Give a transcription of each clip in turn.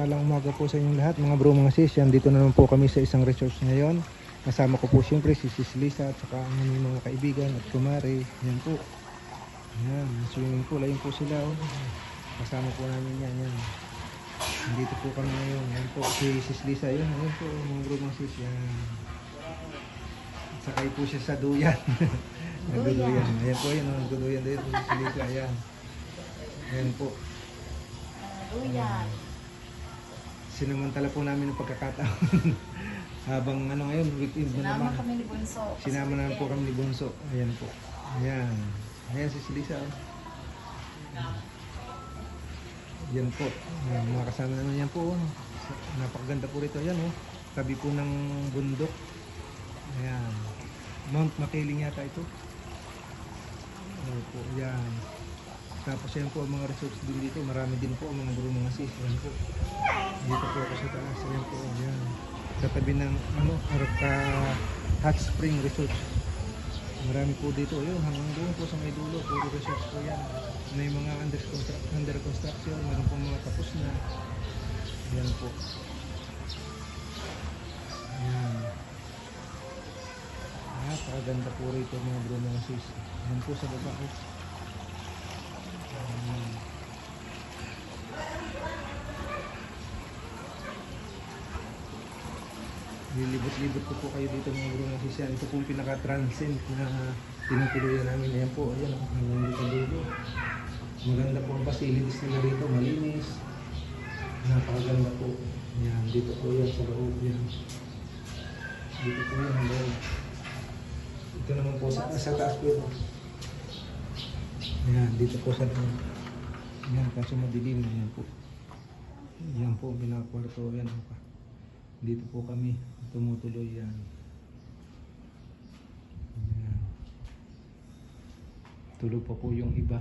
mapagpalang umaga po sa inyong lahat mga bro mga sis. Yan, dito na naman po kami sa isang resort ngayon. Kasama ko po siyempre si Sis Lisa at saka ang mga kaibigan at kumare. Yan po. Yan, swimming pool. Ayun po sila. Oh. Kasama po namin yan. Yan. Dito po kami ngayon. Yan po si Sis Lisa. Yan, yan po mga bro mga sis. Yan. Sakay po siya sa duyan. Nagduduyan. Ayan po yun. Oh, nagduduyan din. Si Lisa. Ayan. Ayan po. Duyan. Sinamantala po namin ang pagkakataon. Habang ano ngayon, weekend na Sinama naman. kami ni Bunso. Sinama naman po kami ni Bunso. Ayan po. Ayan. Ayan si Silisa. oh. Yan po. Ayan, mga kasama naman yan po. oh. Napakaganda po rito. Ayan oh. Tabi po ng bundok. Ayan. Mount Makiling yata ito. Ayan po. Ayan. Tapos yan po ang mga resorts din dito. Marami din po ang mga bro mga sis. Ayan po. Dito po ako sa taas. Ayan po. Ayan. Sa tabi ng ano, Arca Hot Spring Resort. Marami po dito. Ayun, hanggang doon po sa may dulo. Puro resorts po yan. May mga under, constru- under construction. Meron po mga tapos na. Ayan po. Ayan. Napakaganda po rito mga bro mga sis. Ayan po sa baba. Ayan. Lilibot-libot ko po kayo dito mga bro mga sisyan. Ito po yung pinaka-transient na tinutuluyan namin. Ayan po, ayan. oh, Hanggang dito dulo. Maganda po ang facilities nila rito. Malinis. Napakaganda po. Ayan, dito po yan sa loob. Yan. Dito po yan. Ayan. Ito naman po sa, sa taas po ito. Ayan, dito po sa loob. Ayan, kaso madilim. Ayan po. Ayan po, binakwarto. Ayan po. Dito po kami tumutuloy yan. Tulog pa po yung iba.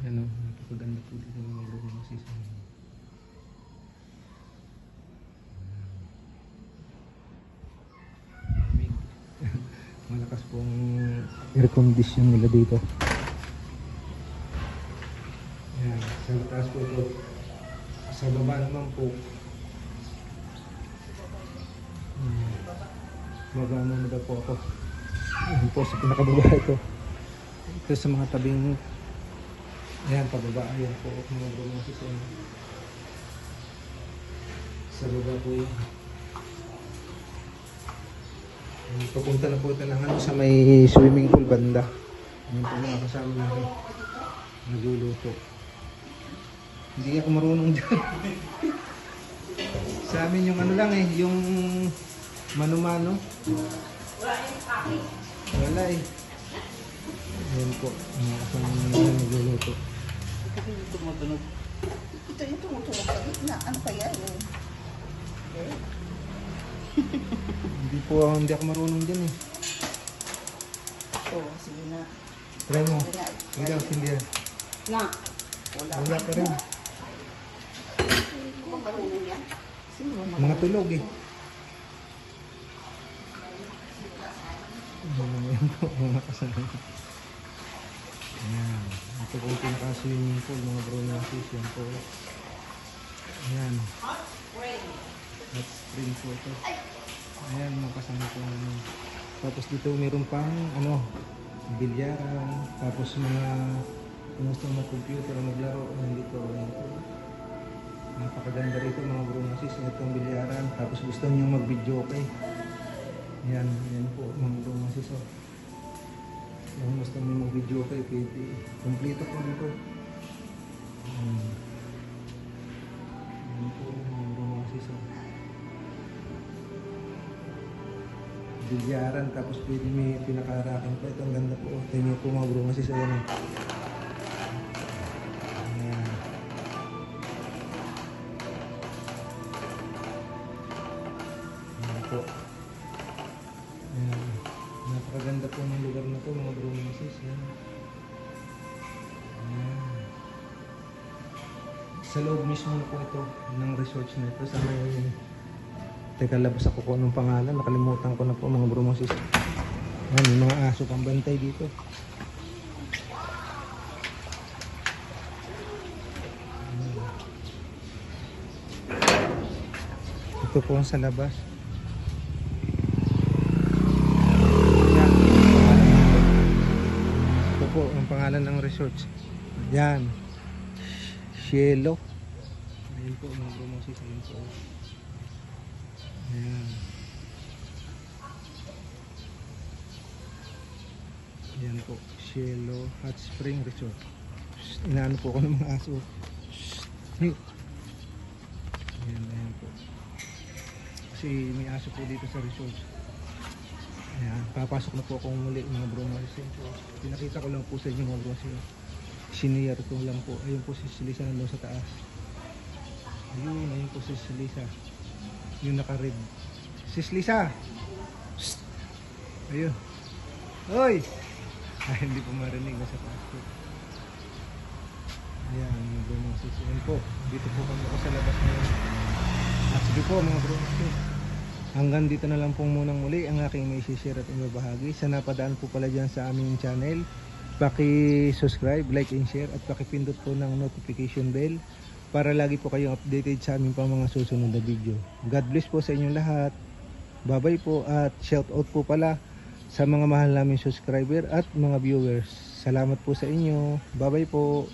Ayan o, napakaganda po dito mga loob ng season. Malakas po ang air condition nila dito. Ayan, sa taas po ito. Sa baba naman po. Hmm. Magano na daw po ako. Ayan po sa pinakababa ito. Ito sa mga tabing Ayan, pababa. Ayan po. Mga bro mga sis. Ayan. Sa baba po yun. Papunta na po ito ng ano, sa may swimming pool banda. Ayan po mga kasama namin. Nagluluto. Hindi ako marunong dyan. Sa amin yung ano lang eh, yung mano-mano. Wala eh. Ayan po, mga kasama namin nagluluto. Tumutunog. Ito yung tumutulog sa gitna. Ano kaya yun? Hindi po ako, hindi ako marunong dyan eh. Oo, sige na. Try mo. Hindi ako, hindi. Na. Wala. Wala ka rin. Marunong yan. Mga tulog eh. Ayan po, mga kasama. Ayan. Ito po yung pinaka-swimming pool, mga bro na sis. Yan po. Ayan. Hot spring po ito. Ayan, mga kasama po. Tapos dito meron pang, ano, bilyaran. Tapos mga, kung gusto mag-computer, maglaro. Ayan dito. Ayan po. Napakaganda rito mga bro na. Itong bilyaran. Tapos gusto niyo mag-video okay. Yan, yan po mga bro na sis. Oh. Kung gusto niyo mag-video okay, pwede. Kompleto po dito. Yan. Yan po mga bro na sis. Oh. Bilyaran. Tapos pwede may pinakarakan pa. Ito ang ganda po. Niyo po mga bro na sis. Ayan. oh. po. Ayan. Napakaganda po ng lugar na to mga bro. Ayan. Ayan. Sa loob mismo po ito ng research na ito. Sa may... Teka, labas ako kung anong pangalan. Nakalimutan ko na po mga bro misis. Ayan, may mga aso pang dito. Ayan. Ito po sa labas. Pangalan ng resort. Yan. Cielo. Ayan po mga bromosis. Ayan po. Ayan. Ayan po. Cielo Hot Spring Resort. Inaano po ako ng mga aso. Ayan, ayan po. Kasi may aso po dito sa resort. Ayan, papasok na po akong muli mga. Ayan po. Pinakita ko lang po sa inyo mga bromosis. Senior ko lang po. Ayun po si Lisa nandun sa taas. Ayun, ayun po si Lisa. Yung naka-red. Sis Lisa! Shhh! Ayun. Hoy! Ay, hindi po marinig. Nasa taas po. Ayan, mga bro mga sis. Ayan po. Dito po kami ako sa labas ngayon. Ah, sige po mga bro sis. Hanggang dito na lang po munang muli ang aking may share at ibabahagi. Sa napadaan po pala dyan sa aming channel, paki-subscribe, like and share at paki-pindot po ng notification bell para lagi po kayong updated sa aming pang mga susunod na video. God bless po sa inyong lahat. Bye-bye po at shout out po pala sa mga mahal naming subscriber at mga viewers. Salamat po sa inyo. Bye-bye po.